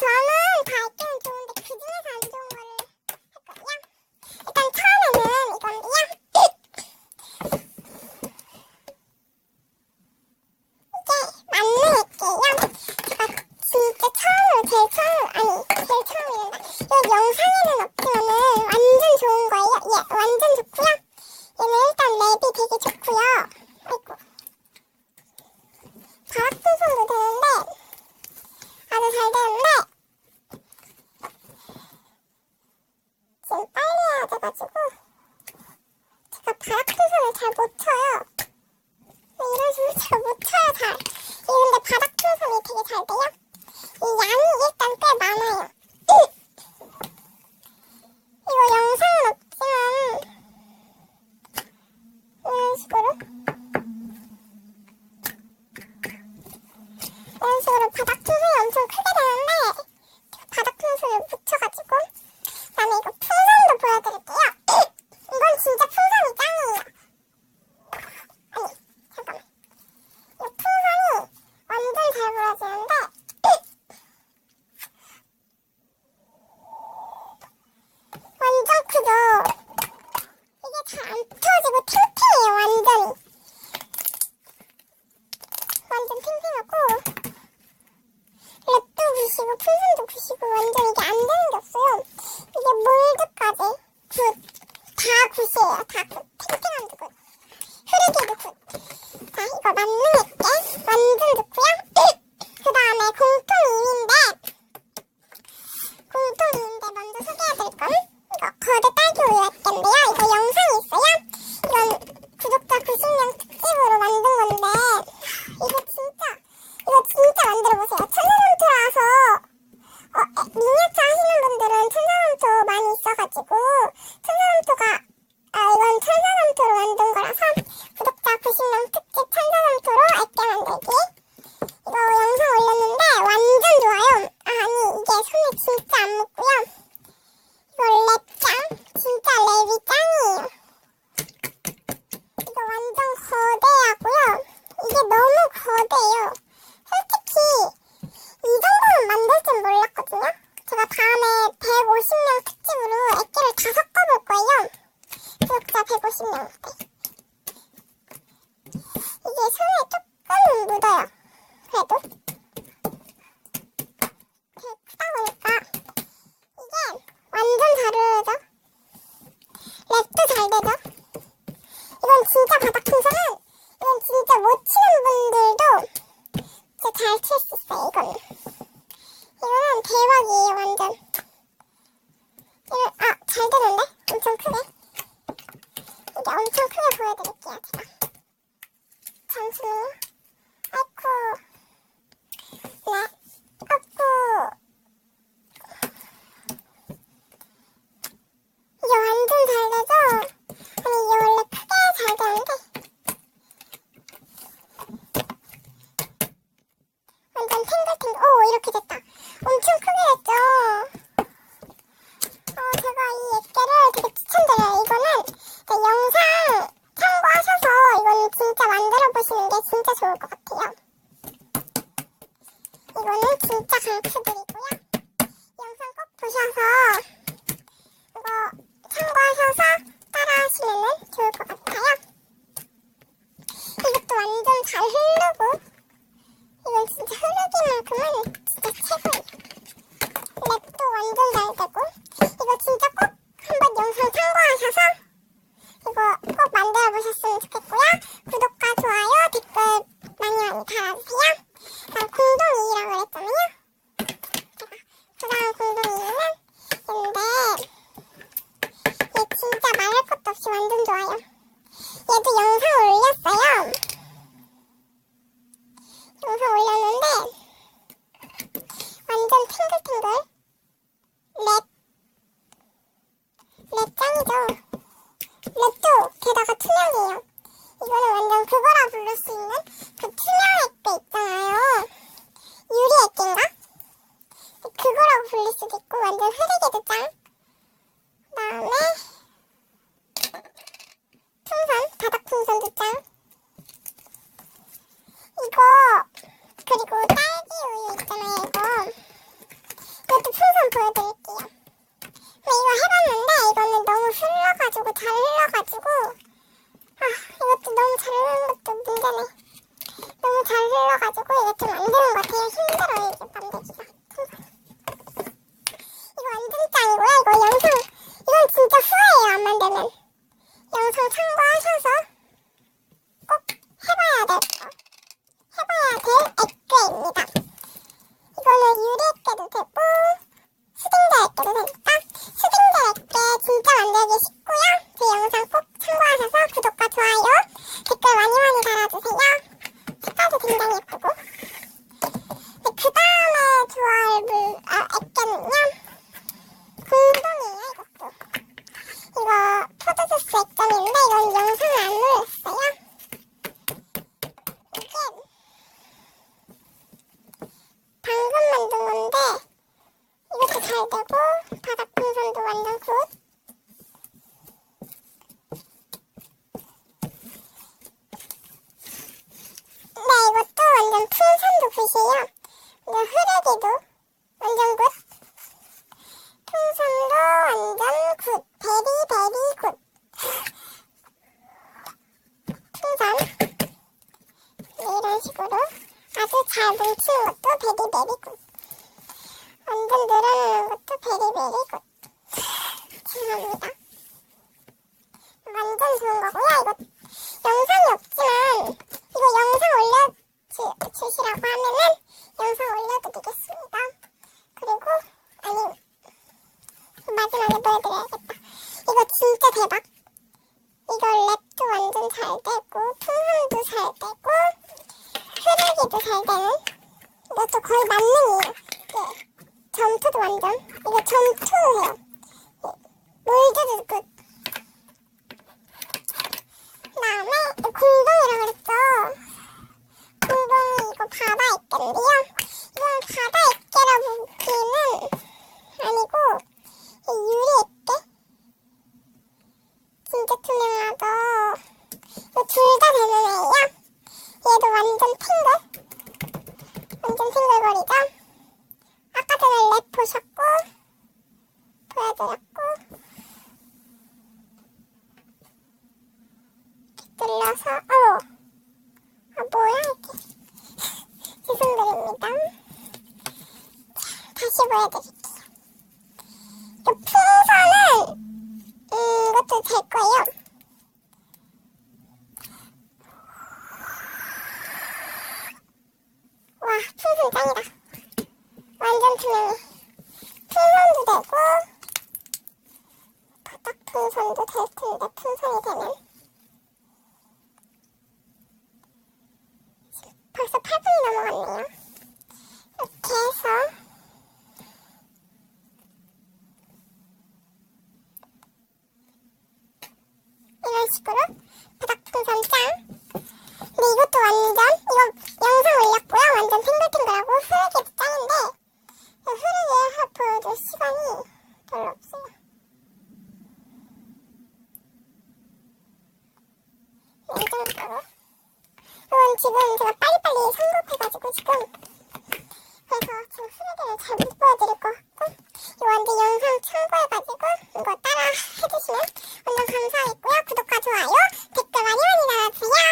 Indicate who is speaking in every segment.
Speaker 1: sana 18号 이건 진짜 바닥 풍선을 이건 진짜 못 치는 분들도 잘칠 수 있어요 이건 이거는 대박이에요 완전. 이건 아잘 되는데? 엄청 크네 이게 엄청 크게 보여드릴게요 제가. 잠시만요. 아이쿠. 네. 아이쿠. 진짜 강추드릴게요. 짱이죠. 랩도 게다가 투명해요. 이거는 완전 그거라 부를 수 있는 그 투명 액배 있잖아요. 유리 액인가? 그거라고 불릴 수도 있고 완전 흐리게도 짱. 그다음에 풍선, 바닥 풍선도 짱. 영상 참고하셔서 꼭 해봐야 될, 해봐야 될 액그입니다. 붓이요. 흐르기도 완전 굿. 풍성도 완전 굿. 베리 베리 굿. 풍선 이런 식으로 아주 잘 뭉치는 것도 베리 베리 굿. 완전 늘어나는 것도 베리 베리 굿. 죄송합니다. 완전 좋은 거고요. 이것도 이에요. 예. 점토도 완전 이거 점토예요. 예. 몰드도 굿. 그다음에 공동이라고 그랬죠. 공동이 이거 바다 액계인데요. 이건 바다 액계라고 보기에는 아니고 이 유리 액계? 진짜 투명하다. 이거 둘다 되는 애예요. 얘도 완전 탱글. 완전 탱글거리죠? 아까 전에 랩 보셨고 보여드렸고 눌러서 어. 아 뭐야 이게 죄송드립니다. 자, 다시 보여드릴게요. 이 풍선은 음, 이것도 될 거예요. 와, 풍선 짱이다. 완전 투명해. 풍선도 되고, 바닥 풍선도 될 텐데, 풍선이 되면. 벌써 8분이 넘어갔네요. 이렇게 해서, 이런 식으로 바닥 풍선 짱. 근데 이것도 완전 이거 영상 올렸고요. 완전 탱글탱글하고 흐르기도 짱인데 흐르게 보여줄 시간이 별로 없어요. 이 정도로. 이건 지금 제가 빨리빨리 성급해가지고 지금 그래서 지금 흐르기를 잘못 보여드릴 것 같고 이거 완전 영상 참고해가지고 이거 따라 해주시면 완전 감사하겠고요. 구독과 좋아요, 댓글 많이 많이 달아주세요.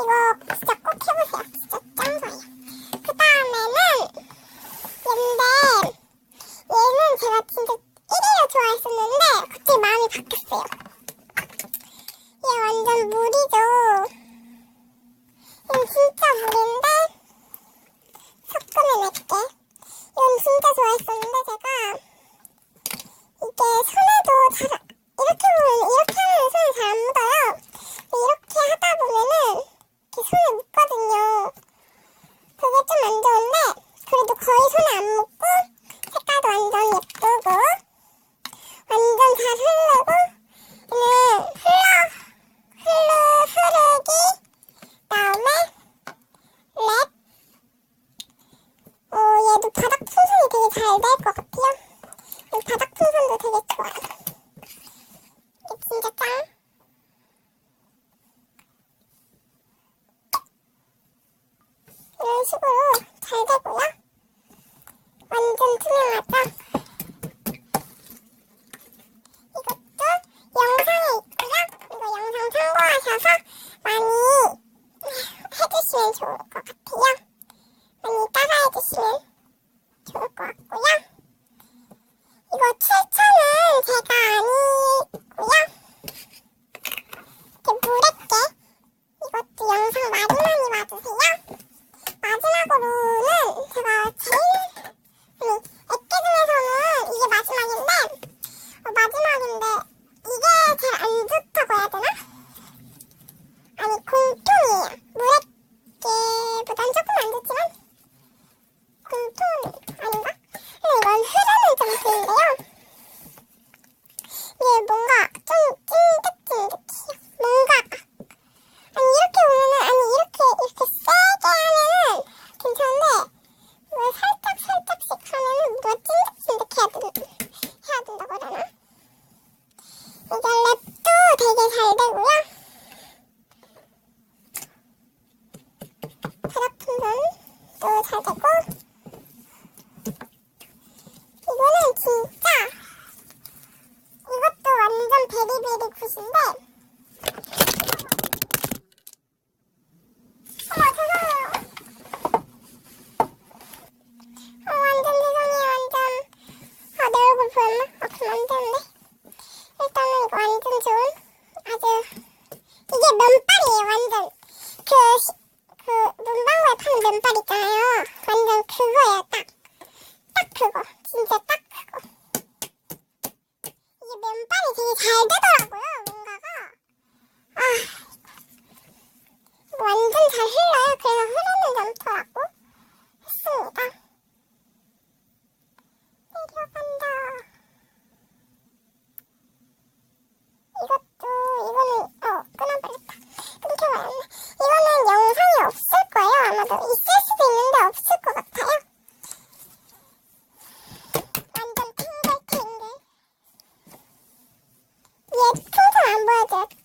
Speaker 1: 이거 진짜 꼭 해보세요. 진짜 짱 좋아요. 그 다음에는 얘인데 얘는 제가 진짜 1위로 좋아했었는데 갑자기 마음이 바뀌었어요. 얘 완전 물이죠. 이건 진짜 물인데 섞으면 맵게. 이건 진짜 좋아했었는데 제가 이게 손에도 잘 이렇게 보면 이렇게 하면 손에 잘 안 묻어요. 근데 이렇게 하다 보면은 이렇게 손에 묻거든요. 그게 좀 안 좋은데 그래도 거의 손에 안 묻고 색깔도 완전 예쁘고 완전 잘 흐르고 흘러 흘러 흐르기 다음에 랩 어, 얘도 바닥 풍선이 되게 잘 될 것 같아요. 이 바닥 풍선도 되게 좋아요. 진짜 짱. 이런 식으로 잘 되고요. 완전 투명하죠? 이것도 영상에 있고요. 이거 영상 참고하셔서 많이 해주시면 좋을 것 같아요. 많이 따라해주시면 좋을 것 같고요. 이거 7천은 제가 아니고요. 이렇게 물에게 이것도 영상 많이 많이 봐주세요. 마지막으로는 제가 제일 아니 액계 중에서는 이게 마지막인데 어, 마지막인데 이게 제일 안 좋다고 해야 되나? 아니 공통이에요. 물액계 보단 조금 안 좋지만 공통 아닌가? 근데 이건 흐르는 점수인데요. 이게 뭔가 좀 찐득찐득해요. 뭔가 아니 이렇게 보면은 아니 이렇게 이렇게 세게 하면은 괜찮은데 왜 살짝 살짝씩 하면은 누가 찐득찐득해야 된 해야 된다고 하나? 이게 랩도 되게 잘 되고요. 바닥 풍선도 잘 되고 이거는 진짜 이것도 완전 베리베리 굿인데 어머 죄송해요 이거 완전 좋은 아주 이게 면발이에요 완전 그, 시, 그 문방구에 파는 면발 있잖아요 완전 그거예요 딱 딱 그거 진짜 딱 그거 이게 면발이 되게 잘 되더라고요 뭔가가 아 완전 잘 흘러요 그래서 흐르는 점토라고 했습니다 내려간다 이것도 이거는 어 끊어버렸다 끊겨버렸네 이거는 영상이 없을 거예요 아마도 있을 수도 있는데 없을 것 같아요 완전 탱글탱글 얘 풍